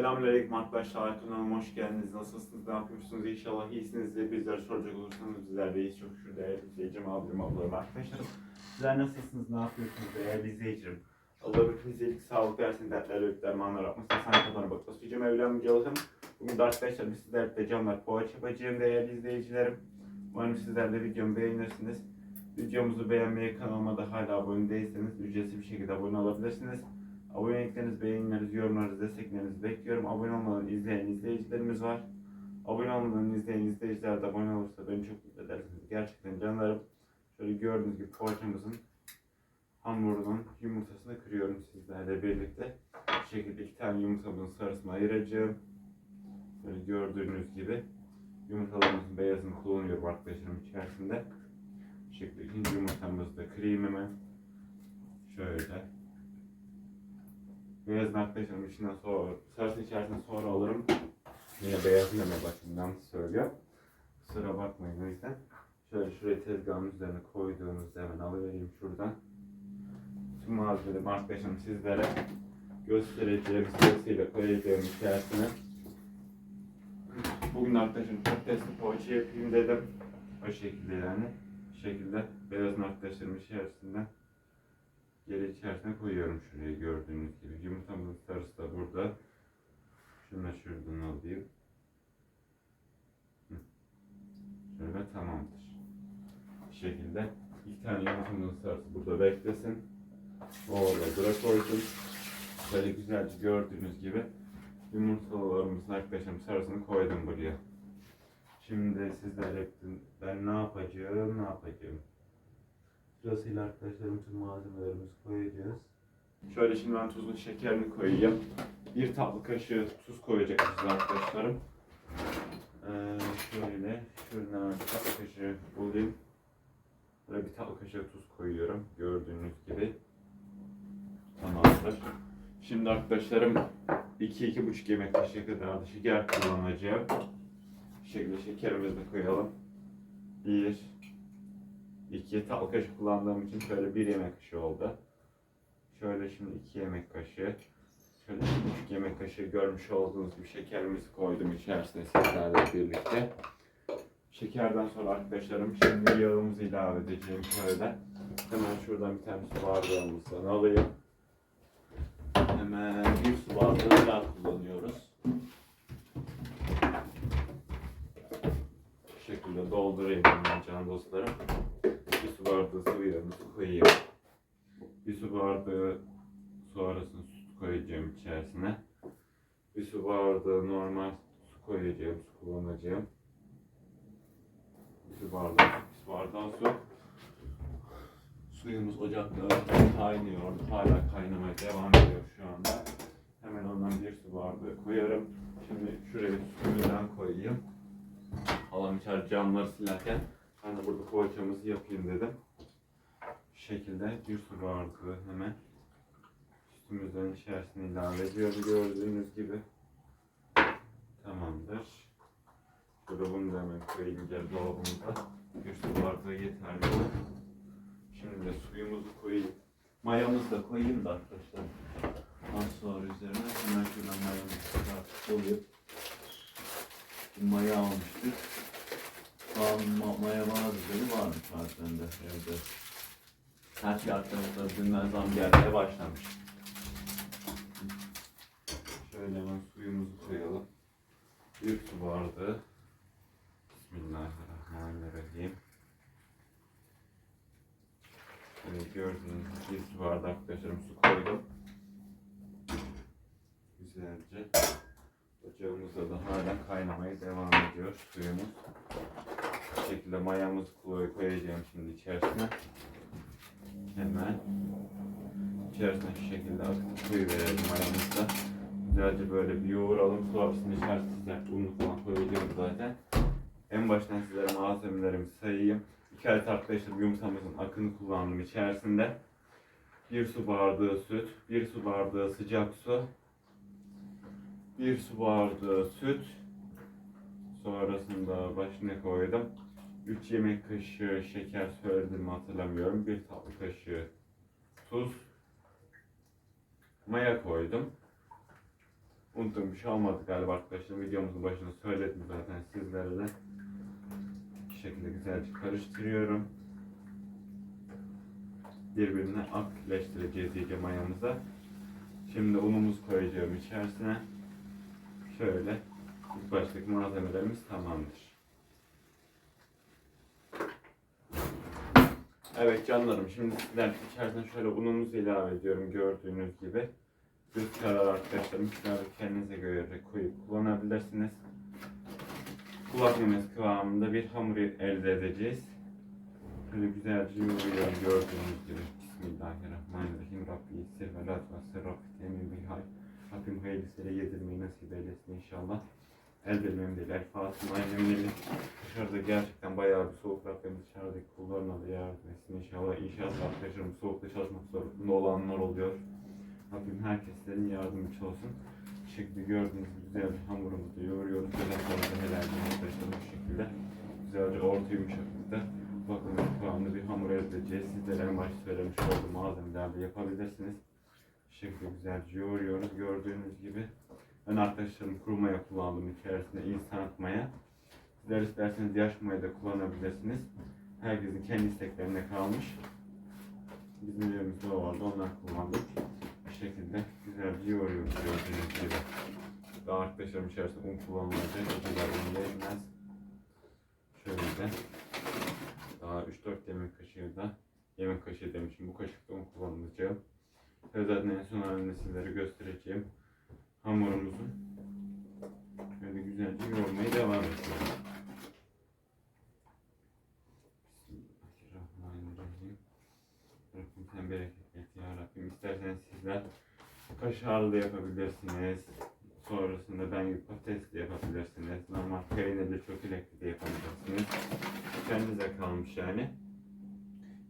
Selamünaleyküm arkadaşlar. Kanalıma hoş geldiniz. Nasılsınız? Ne yapıyorsunuz? İnşallah iyisinizdir. Bizler soracak olursanız bizler de iyiyiz. Çok şükür değerli izleyicim, abim, ablalarım, arkadaşlarım. Sizler nasılsınız? Ne yapıyorsunuz değerli izleyicim? Allah hepinize iyilik, sağlık versin, dertler, öğüt, dermanlar yapmasın. Sen kafana bak. Basıcım evlen mücalakım. Bugün de arkadaşlar biz sizlerle de canlar poğaça yapacağım değerli izleyicilerim. Umarım sizler de videomu beğenirsiniz. Videomuzu beğenmeyi, kanalıma da hala abone değilseniz ücretsiz bir şekilde abone olabilirsiniz. Abonelikleriniz, beğenileriniz, yorumlarınız, desteklerinizi bekliyorum. Abone olmadan izleyen izleyicilerimiz var. Abone olmadan izleyen izleyiciler de abone olursa beni çok mutlu edersiniz. Gerçekten canlarım. Şöyle gördüğünüz gibi poğaçamızın hamurunun yumurtasını kırıyorum sizlerle birlikte. Bu şekilde iki tane yumurtamızın sarısını ayıracağım. Böyle gördüğünüz gibi yumurtalarımızın beyazını kullanıyorum arkadaşlarım içerisinde. Bu şekilde ikinci yumurtamızı da kırayım hemen. Şöyle. Beyazın arkadaşlarım içinden sonra, sarısı içerisinden sonra alırım. Yine beyazın deme başından söylüyor. Kusura bakmayın o yüzden. Şöyle şuraya tezgahın üzerine koyduğumuzda hemen alıvereyim şuradan. Tüm malzemelerimi arkadaşlarım sizlere göstereceğim sırasıyla koyacağım içerisine. Bugün arkadaşım testi poğaça yapayım dedim. O şekilde yani. Bu şekilde beyazın arkadaşlarım içerisinden geri içerisine koyuyorum şuraya gördüğünüz gibi. Yumurtamızın sarısı da burada. Şunu da şuradan alayım. Şöyle tamamdır. Bu şekilde iki tane yumurtamızın sarısı burada beklesin. O orada bırak koydum. Böyle güzelce gördüğünüz gibi yumurtalarımızın arkadaşlarım sarısını koydum buraya. Şimdi sizlerle ben ne yapacağım, ne yapacağım. Sırasıyla arkadaşlarım tüm malzemelerimizi koyacağız. Şöyle şimdi ben tuzlu şekerini koyayım. Bir tatlı kaşığı tuz koyacaksınız arkadaşlarım. Ee, şöyle şuradan tatlı kaşığı bulayım. Böyle bir tatlı kaşığı tuz koyuyorum. Gördüğünüz gibi. Tamamdır. Şimdi arkadaşlarım 2-2,5 yemek kaşığı kadar da şeker kullanacağım. Bu şekilde şekerimizi de koyalım. 1 2 tatlı kaşığı kullandığım için şöyle bir yemek kaşığı oldu. Şöyle şimdi 2 yemek kaşığı. Şöyle 2,5 yemek kaşığı görmüş olduğunuz gibi şekerimizi koydum içerisine sizlerle birlikte. Şekerden sonra arkadaşlarım şimdi yağımızı ilave edeceğim şöyle. Hemen şuradan bir tane su bardağımızdan alayım. Hemen bir su bardağı yağ kullanıyoruz. Bu şekilde doldurayım hemen can dostlarım. Su bardağı sıvı yağımızı koyayım. Bir su bardağı sonrasında süt koyacağım içerisine. Bir su bardağı normal su koyacağım, su kullanacağım. Bir su bardağı, bir su bardağı su. Suyumuz ocakta kaynıyor. Hala kaynamaya devam ediyor şu anda. Hemen ondan bir su bardağı koyarım. Şimdi şuraya suyundan koyayım. Halam içer camları silerken ben de burada poğaçamızı yapayım dedim. Bu şekilde bir su bardağı hemen sütümüzün içerisine ilave ediyoruz gördüğünüz gibi. Tamamdır. Burada bunu da hemen koyayım gel dolabımıza. Bir su bardağı yeterli olur. Şimdi de suyumuzu koyayım. Mayamızı da koyayım da arkadaşlar. Az sonra üzerine hemen şuradan mayamızı da koyup bir maya almıştık. Aa, ma maya mağazaları varmış zaten de evde. Her şey arkadaşlar dünden zam gelmeye başlamış. Şöyle hemen suyumuzu koyalım. Bir su bardağı. Bismillahirrahmanirrahim. Evet, gördüğünüz gibi su bardağı arkadaşlarım su koydum. Güzelce. Ocağımızda da hala kaynamaya devam ediyor suyumuz. Şekilde mayamızı koy- koyacağım şimdi içerisine. Hemen içerisine şu şekilde akıtıp koyuverelim mayamızı da. Güzelce böyle bir yoğuralım. Sonrasında içerisine sıcak unu falan koyacağım zaten. En baştan sizlere malzemelerimi sayayım. İki adet arkadaşlarım yumurtamızın akını kullandım içerisinde. Bir su bardağı süt, bir su bardağı sıcak su, bir su bardağı süt, sonrasında başına koydum. 3 yemek kaşığı şeker söyledim hatırlamıyorum. Bir tatlı kaşığı tuz, maya koydum. unuttuğum bir şey olmadı galiba arkadaşlar. Videomuzun başında söyledim zaten sizlere de. Bu şekilde güzelce karıştırıyorum. Birbirine akleştireceğiz iyice mayamıza. Şimdi unumuzu koyacağım içerisine. Şöyle ilk baştaki malzemelerimiz tamamdır. Evet canlarım şimdi sizler içerisine şöyle unumuzu ilave ediyorum gördüğünüz gibi. Göz kararı arkadaşlar miktarı kendinize göre koyup kullanabilirsiniz. Kulak memesi kıvamında bir hamur elde edeceğiz. Şöyle güzelce yoğuruyorum gördüğünüz gibi. Bismillahirrahmanirrahim. Rabbi yessir ve la tuassir. Rabbi temin bil hay. Rabbim hayırlısıyla yedirmeyi nasip eylesin inşallah. El. El Fatıma annemleri dışarıda gerçekten bayağı bir soğuk Rabbim dışarıdaki kullarına da yardım etsin inşallah. İnşallah arkadaşlarım soğukta çalışmak zorunda olanlar oluyor. Rabbim herkeslerin yardımcı olsun. Bu şekilde gördüğünüz güzel bir hamurumuzu yoğuruyoruz. Güzel sonra da helal arkadaşlar bu şekilde. Güzelce orta yumuşaklıkta bakın kıvamlı bir hamur edeceğiz. Sizlere en başta söylemiş olduğum malzemelerle yapabilirsiniz. Bu şekilde güzelce yoğuruyoruz. Gördüğünüz gibi ben arkadaşlarım kuru maya kullandım içerisinde instant maya. Sizler isterseniz yaş maya da kullanabilirsiniz. Herkesin kendi isteklerine kalmış. Bizim evimizde o vardı ondan kullandık. Bu şekilde güzelce yoğuruyoruz gördüğünüz gibi. Daha arkadaşlarım içerisinde un kullanılacak. O kadar un değmez. Şöyle de daha 3-4 yemek kaşığı da yemek kaşığı demişim bu kaşıkta un kullanılacak. Ve zaten en son halini sizlere göstereceğim. Hamurumuzu şöyle güzelce yoğurmaya devam ediyoruz. Bismillahirrahmanirrahim. Rabbim sen bereket et ya Rabbim. İsterseniz sizler kaşarlı da yapabilirsiniz. Sonrasında ben gibi patates de yapabilirsiniz. Normal peynirli çökelekli de yapabilirsiniz. Kendinize kalmış yani.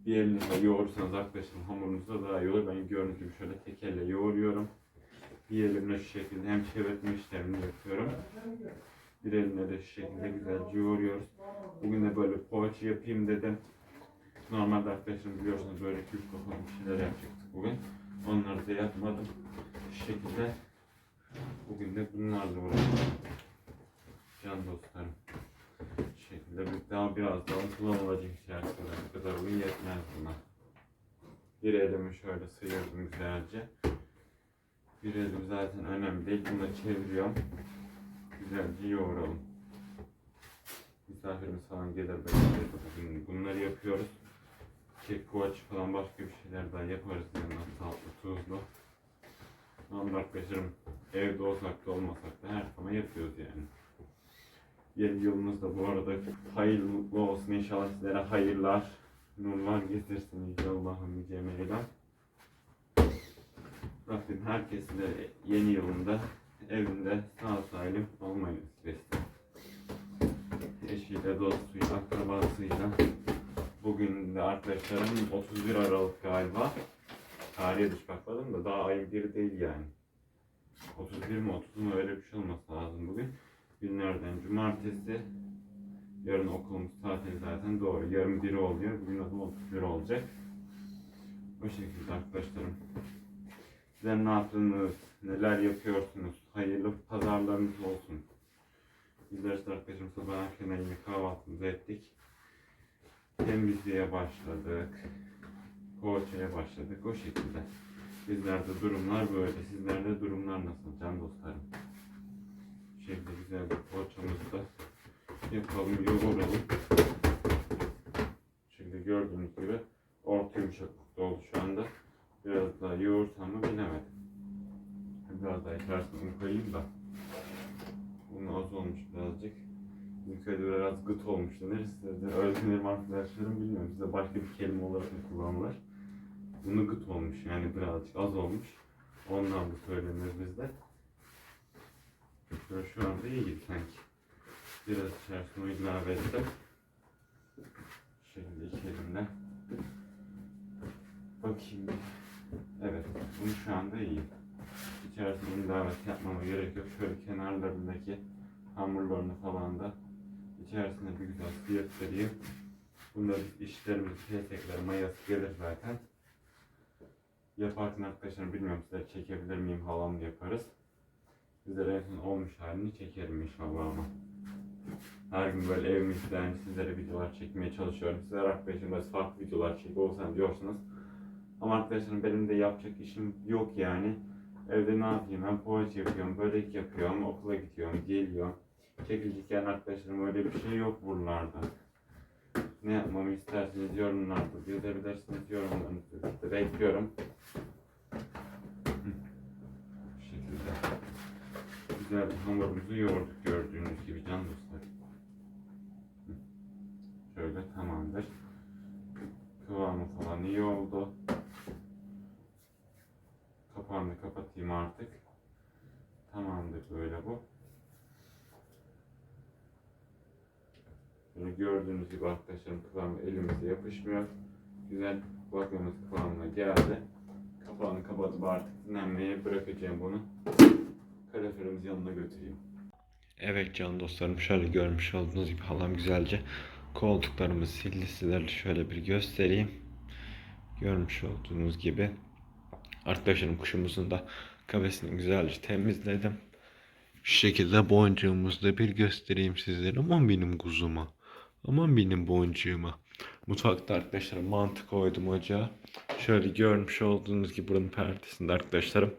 Bir elinizle yoğurursanız arkadaşlar hamurunuzda daha iyi olur. Ben gibi şöyle tek elle yoğuruyorum. Bir elimle şu şekilde hem çevirtme işlemini yapıyorum. Bir elimle de şu şekilde güzelce yoğuruyoruz. Bugün de böyle poğaça yapayım dedim. Normalde arkadaşlarım biliyorsunuz böyle küp kapalı bir şeyler yapacaktık bugün. Onları da yapmadım. Şu şekilde bugün de bunlarla uğraşıyorum. Can dostlarım. Şu şekilde bir daha biraz daha kullanılacak içerisinde. Bu kadar un yetmez buna. Bir elimi şöyle sıyırdım güzelce. Bir elim zaten önemli değil. Bunu da çeviriyorum. Güzelce yoğuralım. Misafirimiz falan gelir. Bugün bunları yapıyoruz. Kek, poğaça falan başka bir şeyler daha yaparız yanına tatlı, tuzlu. Normal arkadaşlarım evde olsak da olmasak da her zaman yapıyoruz yani. Yeni yılınız da bu arada hayırlı olsun inşallah sizlere hayırlar, nurlar getirsin inşallah nice meydan. Rabbim herkesin de yeni yılında evinde sağ salim olmayı nasip etsin. Eşiyle, dostuyla, akrabasıyla. Bugün de arkadaşlarım 31 Aralık galiba. Tarihe düş bakmadım da daha ayın biri değil yani. 31 mi 30 mu öyle bir şey olması lazım bugün. Günlerden cumartesi. Yarın okulumuz tatil zaten doğru. Yarın biri oluyor. Bugün adı 31 olacak. O şekilde arkadaşlarım. Sizler ne yaptınız? Neler yapıyorsunuz? Hayırlı pazarlarınız olsun. Bizler işte arkadaşım sabah erkenden yine kahvaltımızı ettik. Temizliğe başladık. Poğaçaya başladık. O şekilde. Bizlerde durumlar böyle. Sizlerde durumlar nasıl can dostlarım? Şöyle güzel bir poğaçamızı da yapalım, yoğuralım. Şimdi gördüğünüz gibi orta yumuşaklıkta oldu şu anda. Biraz daha yoğursam mı bilemedim. Biraz daha içerisine koyayım da. Un az olmuş birazcık. Köyde biraz gıt olmuş denir. Size de öğretmenim arkadaşlarım bilmiyorum. Size başka bir kelime olarak da kullanılır. Bunu gıt olmuş yani birazcık az olmuş. Ondan bu söylenir bizde. Şöyle şu anda iyi gibi sanki. Biraz içerisine ilave ettim. Şimdi iki elimle. Bakayım. bir. Evet, bunu şu anda iyi. İçerisine ilave yapmama gerek yok. Şöyle kenarlarındaki hamurlarını falan da içerisine bir güzel sıyırt vereyim. Bunda işlerimiz, petekler, mayası gelir zaten. Yaparken arkadaşlar bilmiyorum sizler çekebilir miyim halamla yaparız. Sizlere en son olmuş halini çekerim inşallah ama. Her gün böyle evimizden sizlere videolar çekmeye çalışıyorum. Sizler arkadaşlarım böyle farklı videolar çek olsan diyorsanız. Ama arkadaşlarım benim de yapacak işim yok yani. Evde ne yapayım? Ben poğaça yapıyorum, börek yapıyorum, okula gidiyorum, geliyorum. Çekilecek yani arkadaşlarım öyle bir şey yok buralarda. Ne yapmamı isterseniz yorumlarda yazabilirsiniz yorumlarınızı bekliyorum. Bu şekilde. Güzel bir hamurumuzu yoğurduk gördüğünüz gibi can dostlar. Şöyle tamamdır. Kıvamı falan iyi oldu. Kapağını kapatayım artık. Tamamdır böyle bu. Bunu gördüğünüz gibi arkadaşlarım kıvamı elimize yapışmıyor. Güzel baklavamız kıvamına geldi. Kapağını kapatıp artık dinlenmeye bırakacağım bunu. Kaloriferimizi yanına götüreyim. Evet can dostlarım şöyle görmüş olduğunuz gibi halam güzelce koltuklarımı sildi sizlerle şöyle bir göstereyim. Görmüş olduğunuz gibi arkadaşlarım kuşumuzun da kafesini güzelce temizledim. Şu şekilde boncuğumuzu da bir göstereyim sizlere. Aman benim kuzuma. Aman benim boncuğuma. Mutfakta arkadaşlarım mantı koydum ocağa. Şöyle görmüş olduğunuz gibi buranın perdesinde arkadaşlarım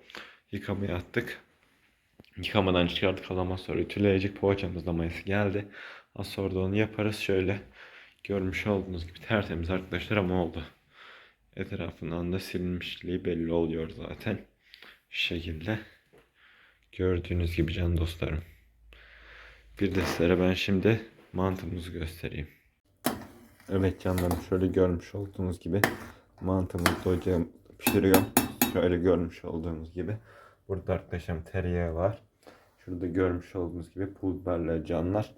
yıkamaya attık. Yıkamadan çıkardık kalan sonra ütüleyecek poğaçamız da mayası geldi. Az sonra da onu yaparız şöyle. Görmüş olduğunuz gibi tertemiz arkadaşlar ama oldu. Etrafından da silinmişliği belli oluyor zaten. Şu şekilde. Gördüğünüz gibi can dostlarım. Bir de sizlere ben şimdi mantımızı göstereyim. Evet canlarım şöyle görmüş olduğunuz gibi mantımızı ocağa pişiriyorum. Şöyle görmüş olduğunuz gibi. Burada arkadaşlarım tereyağı var. Şurada görmüş olduğunuz gibi pul biberle canlar.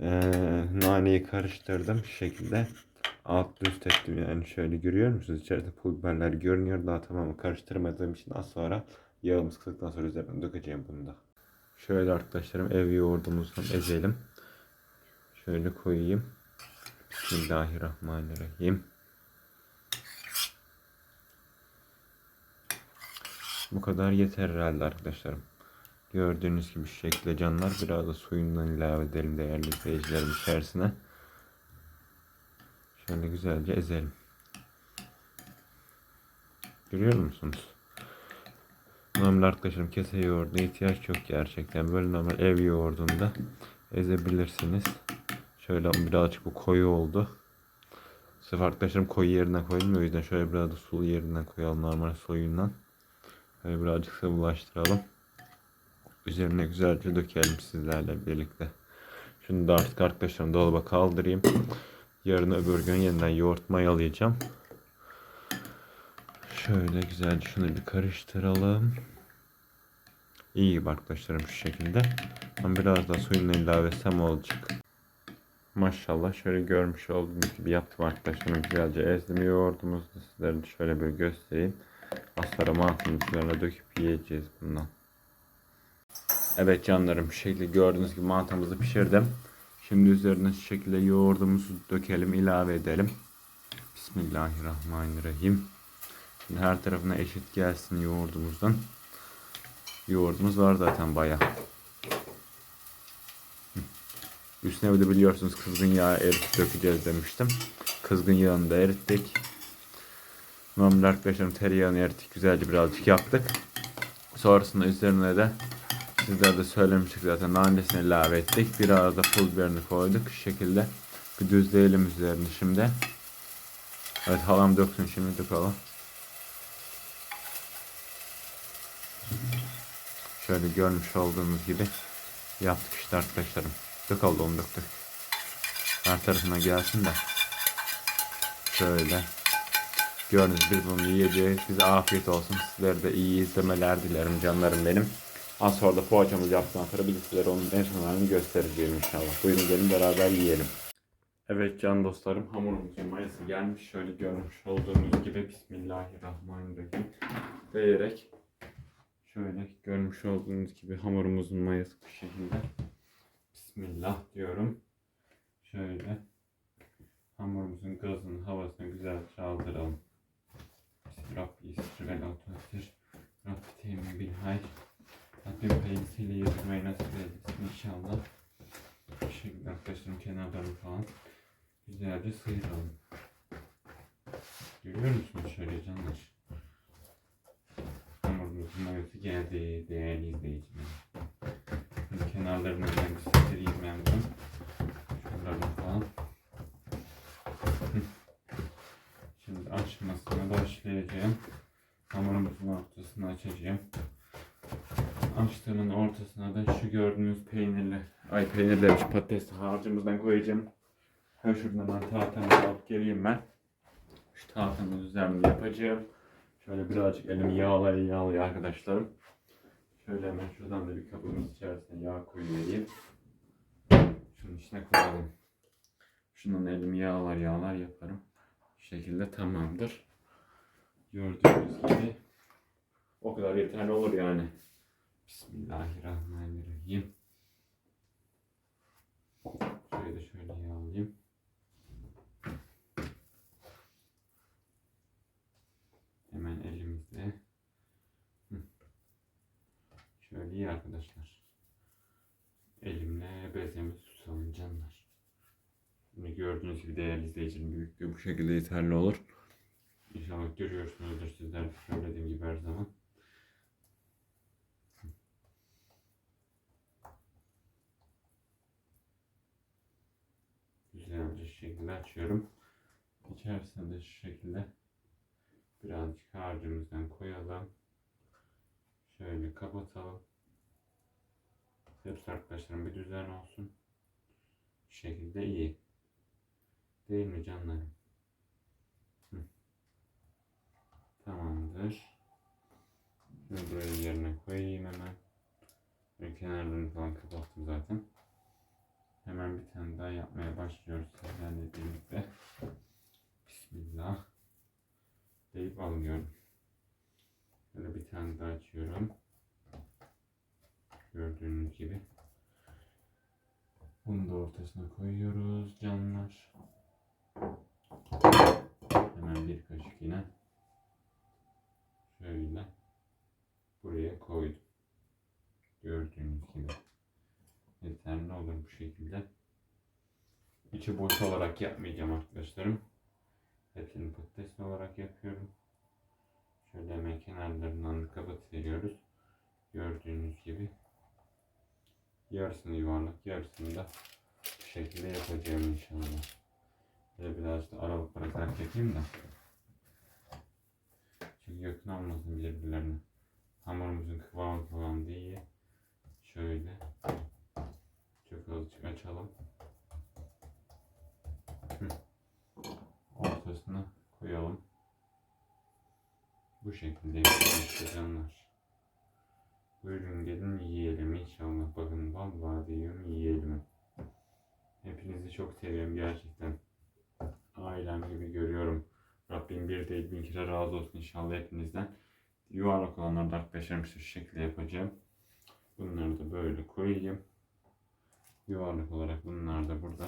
Ee, naneyi karıştırdım şu şekilde. Alt üst ettim yani şöyle görüyor musunuz? İçeride pul biberler görünüyor. Daha tamamı karıştırmadığım için az sonra yağımız kızdıktan sonra üzerine dökeceğim bunu da. Şöyle arkadaşlarım ev yoğurdumuzdan ezelim. Şöyle koyayım. Bismillahirrahmanirrahim. Bu kadar yeter herhalde arkadaşlarım. Gördüğünüz gibi şu şekilde canlar biraz da suyundan ilave edelim değerli izleyicilerim içerisine. Şöyle güzelce ezelim. Görüyor musunuz? Normal arkadaşlarım kese yoğurduna ihtiyaç yok gerçekten. Böyle normal ev yoğurdunda ezebilirsiniz. Şöyle birazcık bu koyu oldu. Sırf arkadaşlarım koyu yerine koydum o yüzden şöyle biraz da sulu yerinden koyalım normal suyundan. Böyle birazcık sıvılaştıralım. Üzerine güzelce dökelim sizlerle birlikte. Şunu da artık arkadaşlarım dolaba kaldırayım. Yarın öbür gün yeniden yoğurt mayalayacağım. Şöyle güzelce şunu bir karıştıralım. İyi arkadaşlarım şu şekilde. Ben biraz daha suyunu ilave etsem olacak. Maşallah şöyle görmüş olduğunuz gibi yaptım arkadaşlarım. Güzelce ezdim yoğurdumuzu da sizlere şöyle bir göstereyim. Az sonra mantının üzerine döküp yiyeceğiz bundan. Evet canlarım şu şekilde gördüğünüz gibi mantımızı pişirdim. Şimdi üzerine şu şekilde yoğurdumuzu dökelim ilave edelim. Bismillahirrahmanirrahim. Şimdi her tarafına eşit gelsin yoğurdumuzdan. Yoğurdumuz var zaten baya. Üstüne de biliyorsunuz kızgın yağ eritip dökeceğiz demiştim. Kızgın yağını da erittik. Normal arkadaşlarım tereyağını erittik güzelce birazcık yaptık. Sonrasında üzerine de sizler de söylemiştik zaten nanesini ilave ettik. Biraz da pul biberini koyduk. Şu şekilde bir düzleyelim üzerini şimdi. Evet halam döksün şimdi dökelim. Şöyle görmüş olduğunuz gibi yaptık işte arkadaşlarım. Dök oldu onu döktük. Her tarafına gelsin de. Şöyle. Gördünüz biz bunu yiyeceğiz. Size afiyet olsun. Sizlere de iyi izlemeler dilerim canlarım benim. Az sonra da poğaçamızı yaptıktan sonra de sizlere onun en son halini göstereceğim inşallah. Buyurun gelin beraber yiyelim. Evet can dostlarım hamurumuzun mayası gelmiş. Şöyle görmüş olduğunuz gibi Bismillahirrahmanirrahim diyerek şöyle görmüş olduğunuz gibi hamurumuzun mayası bu şekilde. Bismillah diyorum. Şöyle hamurumuzun gazını havasını güzelce aldıralım. Rabbi temin bil hayr. Rabbim hayırlısıyla yedirmeyi nasip eylesin inşallah. Bu şekilde arkadaşlarım kenarlarını falan güzelce sıyıralım. Görüyor musunuz şöyle canlar? Hamurumuzun mayası geldi değerli izleyicilerim. Şimdi kenarlarını ben sıyırayım ben bunu. Şuralarını falan. Şimdi açmasına başlayacağım. Hamurumuzun ortasını açacağım. Açtığımın ortasına da şu gördüğünüz peynirli, ay peynir demiş patates harcımızdan koyacağım. Ha şuradan ben tahtamı alıp geleyim ben. Şu tahtamın üzerinde yapacağım. Şöyle birazcık elimi yağlaya yağlaya arkadaşlarım. Şöyle hemen şuradan da bir kabımız içerisine yağ koyayım. Şunun içine koyalım. Şundan elimi yağlar yağlar yaparım. Şu şekilde tamamdır. Gördüğünüz gibi o kadar yeterli olur yani. Bismillahirrahmanirrahim. Şöyle de şöyle yağlayayım. Hemen elimizle. Şöyle iyi arkadaşlar. Elimle bezemi tutalım canlar. Şimdi gördüğünüz gibi değerli izleyicinin büyüklüğü bu şekilde yeterli olur. İnşallah görüyorsunuzdur sizler söylediğim gibi her zaman. Güzelce şu şekilde açıyorum. İçerisine de şu şekilde birazcık harcımızdan koyalım. Şöyle kapatalım. Hepsi arkadaşlarım bir düzen olsun. Şu şekilde iyi. Değil mi canlarım? Hı. Tamamdır. Şunu buraya yerine koyayım hemen. Böyle kenarlarını falan kapattım zaten. Hemen bir tane daha yapmaya başlıyoruz sizlerle birlikte. Bismillah. Deyip alıyorum. Böyle bir tane daha açıyorum. Gördüğünüz gibi. Bunu da ortasına koyuyoruz canlar. Hemen bir kaşık yine. Şöyle. Buraya koydum. Gördüğünüz gibi yeterli olur bu şekilde. İçi boş olarak yapmayacağım arkadaşlarım. Hepsini patates olarak yapıyorum. Şöyle hemen kenarlarından kapatıveriyoruz. Gördüğünüz gibi. Yarısını yuvarlak, yarısını da bu şekilde yapacağım inşallah. Böyle biraz da aralık bırakarak yapayım da. Çünkü yakın olmasın birbirlerine. Hamurumuzun kıvamı falan değil. Şöyle. Çok azıcık açalım. Ortasına koyalım. Bu şekilde canlar. Buyurun gelin yiyelim inşallah. Bakın vallahi diyorum yiyelim. Hepinizi çok seviyorum gerçekten. Ailem gibi görüyorum. Rabbim bir değil bin kere razı olsun inşallah hepinizden. Yuvarlak olanları da arkadaşlarım şu şekilde yapacağım. Bunları da böyle koyayım. Yuvarlak olarak bunlar da burada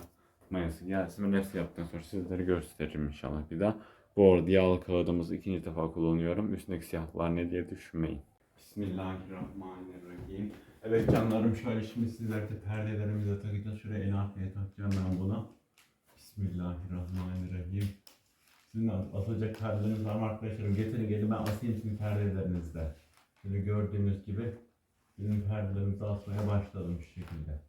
mayası gelsin. Ben hepsi yaptıktan sonra sizlere gösteririm inşallah bir daha. Bu arada yağlı kağıdımızı ikinci defa kullanıyorum. Üstündeki siyahlar ne diye düşünmeyin. Bismillahirrahmanirrahim. Evet canlarım şöyle şimdi sizlere perdelerimize takacağız. Şuraya en arkaya takacağım ben bunu. Bismillahirrahmanirrahim. Sizin asılacak perdeleriniz var mı arkadaşlarım? Getirin gelin ben asayım sizin perdelerinizde. Şöyle gördüğünüz gibi bizim perdelerimizi asmaya başladım şu şekilde.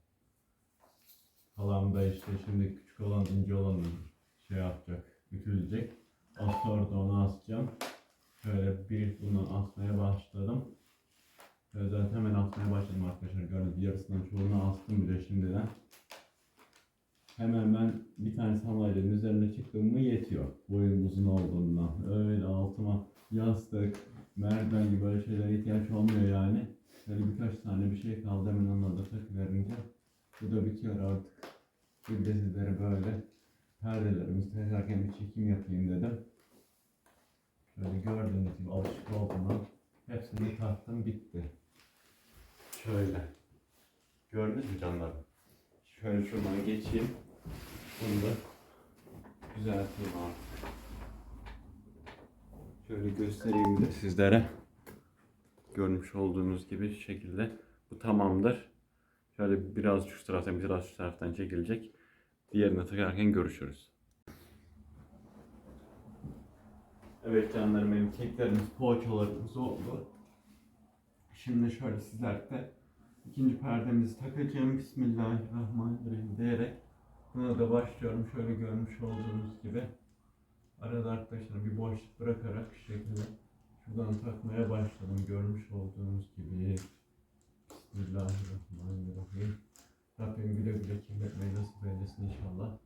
Halam da işte şimdi küçük olan ince olanı şey yapacak, ütülecek. Az sonra da onu asacağım. Şöyle bir bundan asmaya başladım. Şöyle zaten hemen asmaya başladım arkadaşlar. Gördüğünüz yarısından çoğunu astım bile şimdiden. Hemen ben bir tane sandalyenin üzerine çıktım mı yetiyor. Boyum uzun olduğundan. Öyle altıma yastık, merdiven gibi böyle şeylere ihtiyaç olmuyor yani. Böyle birkaç tane bir şey kaldı hemen onları da takıverince. Bu da bitiyor artık. Sizlere böyle perdelerimizi takarken bir çekim yapayım dedim. Şöyle gördüğünüz gibi alışık olduğumdan hepsini taktım bitti. Şöyle. Gördünüz mü canlarım? Şöyle şuradan geçeyim. Bunu da düzelteyim artık. Şöyle göstereyim de sizlere. Görmüş olduğunuz gibi şekilde Bu tamamdır. Şöyle biraz şu taraftan biraz şu taraftan çekilecek. Diğerini takarken görüşürüz. Evet canlarım benim keklerimiz, poğaçalarımız oldu. Şimdi şöyle sizlerle ikinci perdemizi takacağım. Bismillahirrahmanirrahim diyerek buna da başlıyorum. Şöyle görmüş olduğunuz gibi. Arada arkadaşlar bir boşluk bırakarak şu şekilde şuradan takmaya başladım. Görmüş olduğunuz gibi. Bismillahirrahmanirrahim. Rabbim güle güle kirletmeyi nasip eylesin inşallah.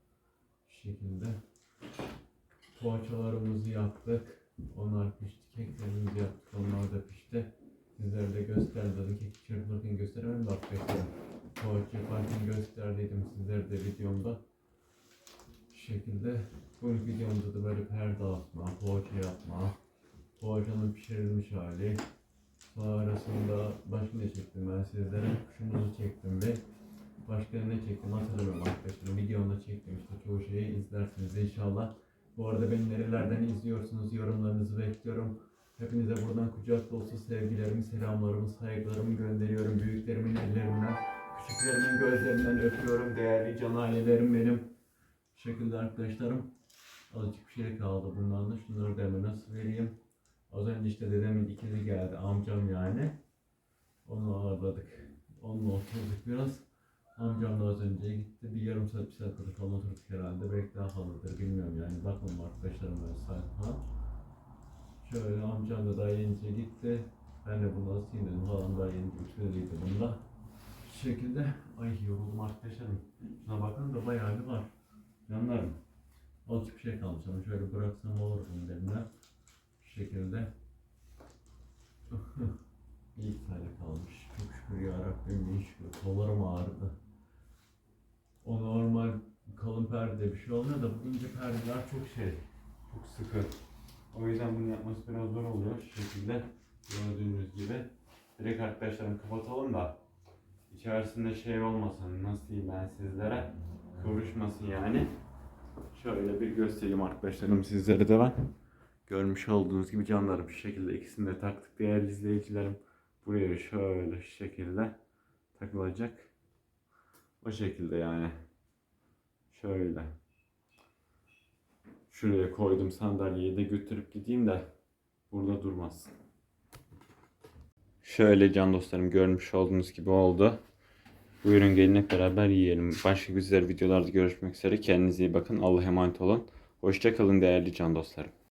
Şu şekilde. Poğaçalarımızı yaptık. Onlar pişti. Keklerimizi yaptık. Onlar da pişti. Sizlere de gösterdim. Kek çırpınırken gösteremedim de arkadaşlar. Poğaça yaparken gösterdiydim sizlere de videomda. Şu şekilde. Bu videomda da böyle perde atma, poğaça yapma, poğaçanın pişirilmiş hali. Sonrasında başka ne çektim ben sizlere? Şunu çektim ve başka ne çektim hatırlamıyorum arkadaşlar. Videomda çektim işte çoğu şeyi izlersiniz inşallah. Bu arada beni nerelerden izliyorsunuz yorumlarınızı bekliyorum. Hepinize buradan kucak dolusu sevgilerimi, selamlarımı, saygılarımı gönderiyorum. Büyüklerimin ellerinden, küçüklerimin gözlerinden öpüyorum. Değerli can ailelerim benim. Bu şekilde arkadaşlarım. Azıcık bir şey kaldı bundan da. Şunları da nasıl vereyim. Az önce işte dedemin ikizi geldi. Amcam yani. Onu ağırladık. Onunla oturduk biraz. Amcam da az önce gitti. Bir yarım saat, bir saat kadar falan oturduk herhalde. Belki daha fazladır bilmiyorum yani. Bakmam arkadaşlarım böyle saat falan. Şöyle amcam da daha yenice gitti. Ben de bunu asayım dedim falan daha yeni ütüleydi bunda. Şu şekilde. Ay yoruldum arkadaşlarım. Şuna bakın da bayağı bir var. Canlarım. Azıcık bir şey kalmış ama şöyle bıraksam olur bunun elimden. Şu şekilde. iki tane kalmış. Çok şükür ya Rabbim bin şükür. Kollarım ağrıdı. O normal kalın perde bir şey olmuyor da bu ince perdeler çok şey. Çok sıkı. O yüzden bunu yapması biraz zor oluyor. Şu şekilde gördüğünüz gibi. Direkt arkadaşlarım kapatalım da içerisinde şey olmasın. Nasıl diyeyim ben sizlere? Kıvrışmasın yani. Şöyle bir göstereyim arkadaşlarım sizlere de ben. Görmüş olduğunuz gibi canlarım şu şekilde ikisini de taktık değerli izleyicilerim. Buraya şöyle şu şekilde takılacak. O şekilde yani. Şöyle. Şuraya koydum sandalyeyi de götürüp gideyim de burada durmasın. Şöyle can dostlarım görmüş olduğunuz gibi oldu. Buyurun gelin hep beraber yiyelim. Başka güzel videolarda görüşmek üzere. Kendinize iyi bakın. Allah'a emanet olun. Hoşça kalın değerli can dostlarım.